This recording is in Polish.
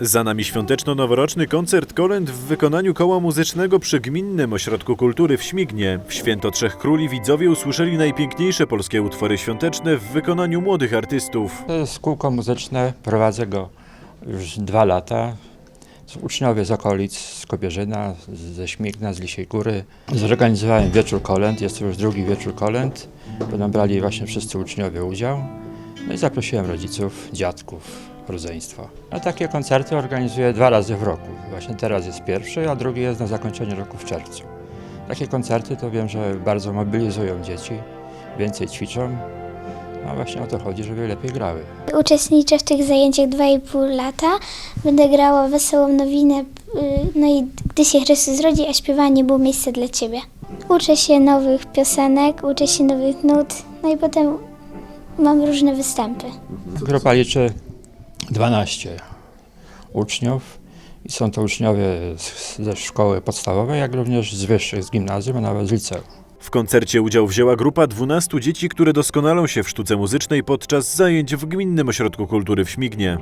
Za nami świąteczno-noworoczny koncert kolęd w wykonaniu koła muzycznego przy Gminnym Ośrodku Kultury w Śmignie. W Święto Trzech Króli widzowie usłyszeli najpiękniejsze polskie utwory świąteczne w wykonaniu młodych artystów. To jest kółko muzyczne, prowadzę go już dwa lata. Uczniowie z okolic, z Kobierzyna, ze Śmigna, z Lisiej Góry. Zorganizowałem wieczór kolęd, jest to już drugi wieczór kolęd. Będą brali właśnie wszyscy uczniowie udział. No i zaprosiłem rodziców, dziadków, rodzeństwo. A takie koncerty organizuję dwa razy w roku. Właśnie teraz jest pierwszy, a drugi jest na zakończenie roku w czerwcu. Takie koncerty to wiem, że bardzo mobilizują dzieci, więcej ćwiczą. No właśnie o to chodzi, żeby lepiej grały. Uczestniczę w tych zajęciach 2,5 lata. Będę grała wesołą nowinę, y, no i gdy się Chrystus rodzi, a śpiewanie było miejsce dla Ciebie. Uczę się nowych piosenek, uczę się nowych nut, no i potem mam różne występy. Grupa liczy 12 uczniów i są to uczniowie z, ze szkoły podstawowej, jak również z wyższych, z gimnazjum, a nawet z liceum. W koncercie udział wzięła grupa 12 dzieci, które doskonalą się w sztuce muzycznej podczas zajęć w Gminnym Ośrodku Kultury w Śmignie.